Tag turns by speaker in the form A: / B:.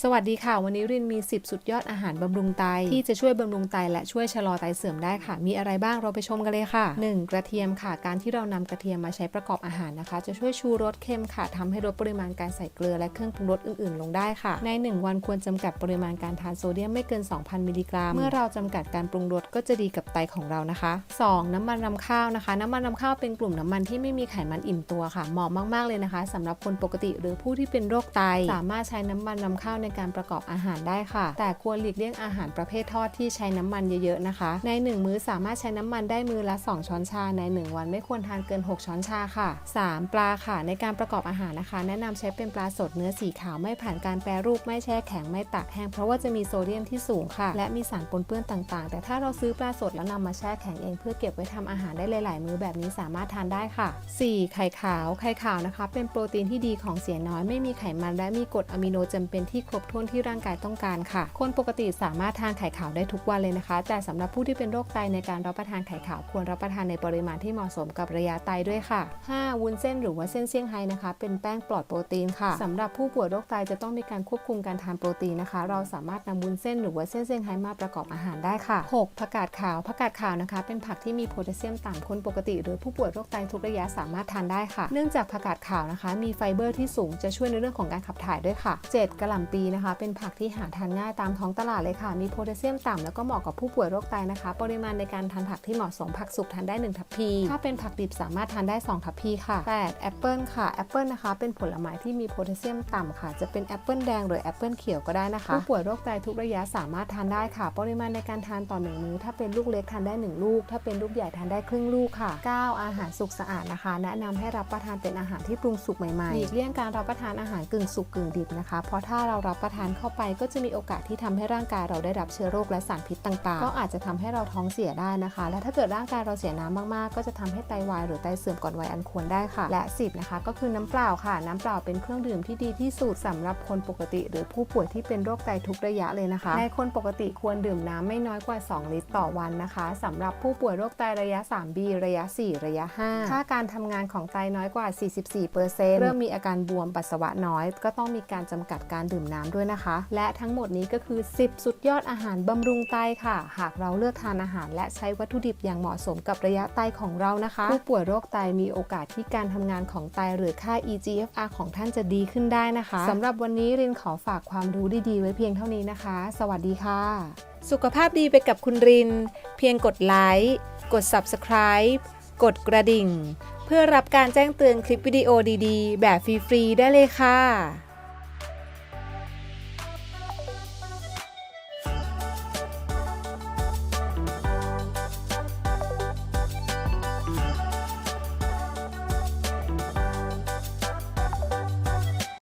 A: สวัสดีค่ะ วันนี้รินมี 10 สุดยอดอาหารบำรุงไต ที่จะช่วยบำรุงไตและช่วยชะลอไตเสื่อมได้ค่ะ มีอะไรบ้างเราไปชมกันเลยค่ะ 1. กระเทียมค่ะ การที่เรานำกระเทียมมาใช้ประกอบอาหารนะคะ จะช่วยชูรสเค็มค่ะทำให้ลดปริมาณการใส่เกลือและเครื่องปรุงรสอื่นๆ ลงได้ค่ะ ใน 1 วันควรจำกัดปริมาณการทานโซเดียมไม่เกิน 2,000 มิลลิกรัม เมื่อเราจำกัดการปรุงรสก็จะดีกับไตของเรานะคะ 2. น้ำมันรำข้าวนะคะ น้ำมันรำข้าวเป็นกลุ่มน้ำมันที่ไม่มีไขมันอิ่มตัวค่ะ เหมาะมากๆเลยนะคะสำหรับคนปกติหรือผู้ที่เป็นโรคไต สามารถใช้น้ำมันรำข้าวในการประกอบอาหารได้ค่ะ แต่ควรหลีกเลี่ยงอาหารประเภททอดที่ใช้น้ำมันเยอะๆนะคะ ใน 1 มื้อสามารถใช้น้ำมันได้มือละ 2 ช้อนชาใน 1 วันไม่ควรทานเกิน 6 ช้อนชาค่ะ 3. ปลาค่ะ ในการประกอบอาหารนะคะ แนะนำใช้เป็นปลาสดเนื้อสีขาวไม่ผ่านการแปรรูปไม่แช่แข็งไม่ตากแห้งเพราะว่าจะมีโซเดียมที่สูงค่ะ และมีสารปนเปื้อนต่างๆ แต่ถ้าเราซื้อปลาสดแล้วนำมาแช่แข็งเอง เพื่อเก็บไว้ทำอาหารได้หลาย ๆ มื้อแบบนี้สามารถทานได้ค่ะ 4. ไข่ขาวไข่ขาวนะคะ เป็นโปรตีนที่ดีของเสียน้อยไม่มีไขมันและมีกรดอะมิโนจำเป็นที่รบถ้วนที่ร่างกายต้องการค่ะ คนปกติสามารถทานไข่ขาวได้ทุกวันเลยนะคะ แต่สำหรับผู้ที่เป็นโรคไตในการรับประทานไข่ขาวควรรับประทานในปริมาณที่เหมาะสมกับระยะไตด้วยค่ะ 5. วุ้นเส้นหรือว่าเส้นเซี่ยงไฮ้นะคะ เป็นแป้งปลอดโปรตีนค่ะสำหรับผู้ป่วยโรคไตจะต้องมีการควบคุมการทานโปรตีนนะคะ เราสามารถนำวุ้นเส้นหรือว่าเส้นเซี่ยงไฮ้มาประกอบอาหารได้ค่ะ 6. ผักกาดขาวผักกาดขาวนะคะ เป็นผักที่มีโพแทสเซียมต่ำคนปกติ หรือผู้ป่วยโรคไตทุกระยะสามารถทานได้ค่ะ เนื่องจากผักกาดขาวนะคะ มีไฟเบอร์ที่สูงจะช่วยในเรื่องของการขับถ่ายด้วยค่ะ 7. กระหล่ำปีนะคะ เป็นผักที่หาทานง่ายตามท้องตลาดเลยค่ะ มีโพแทสเซียมต่ำแล้วก็เหมาะกับผู้ป่วยโรคไตนะคะ ปริมาณในการทานผักที่เหมาะสมผักสุกทานได้ 1 ทัพพี ถ้าเป็นผักดิบสามารถทานได้ 2 ทัพพีค่ะ 8. แอปเปิลค่ะแอปเปิลนะคะ เป็นผลไม้ที่มีโพแทสเซียมต่ำค่ะ จะเป็นแอปเปิลแดงหรือแอปเปิลเขียวก็ได้นะคะ ผู้ป่วยโรคไตทุกระยะสามารถทานได้ค่ะ ปริมาณในการทานต่อหนึ่งมื้อถ้าเป็นลูกเล็กทานได้ 1 ลูก ถ้าเป็นลูกใหญ่ทานได้ครึ่งลูกค่ะ 9. อาหารสุกสะอาดนะคะ แนะนำให้รับประทานเป็นอาหารที่ปรุงสุกใหม่ๆหลีกเลี่ยงการรับประทานอาหารกึ่งสุกกึ่งดิบนะคะ เพราะถ้าเรารับประทานเข้าไปก็จะมีโอกาสที่ทำให้ร่างกายเราได้รับเชื้อโรคและสารพิษต่างๆ ก็อาจจะทำให้เราท้องเสียได้นะคะ และถ้าเกิดร่างกายเราเสียน้ำมากๆ ก็จะทำให้ไตวายหรือไตเสื่อมก่อนวัยอันควรได้ค่ะ และ 10 นะคะ ก็คือน้ำเปล่าค่ะ น้ำเปล่าเป็นเครื่องดื่มที่ดีที่สุดสำหรับคนปกติ หรือผู้ป่วยที่เป็นโรคไตทุกระยะเลยนะคะ ในคนปกติควรดื่มน้ำไม่น้อยกว่า 2 ลิตรต่อวันนะคะสำหรับผู้ป่วยโรคไตระยะ 3B ระยะ 4 ระยะ 5 ถ้าการทำงานของไตน้อยกว่า 44%เริ่มมีอาการบวมปัสสาวะน้อย ก็ต้องมีการจำกัดการดื่มน้ำด้วยนะคะ และทั้งหมดนี้ก็คือ 10 สุดยอดอาหารบำรุงไตค่ะ หากเราเลือกทานอาหาร และใช้วัตถุดิบอย่างเหมาะสมกับระยะไตของเรานะคะผู้ป่วยโรคไตมีโอกาสที่การทำงานของไตหรือค่า eGFR ของท่านจะดีขึ้นได้นะคะสำหรับวันนี้รินขอฝากความรู้ดีๆ ไว้เพียงเท่านี้นะคะ สวัสดีค่ะ สุขภาพดีไปกับคุณริน เพียงกดไลค์กด Subscribe กดกระดิ่ง เพื่อรับการแจ้งเตือนคลิปวิดีโอดีๆ แบบฟรี ๆ ได้เลยค่ะ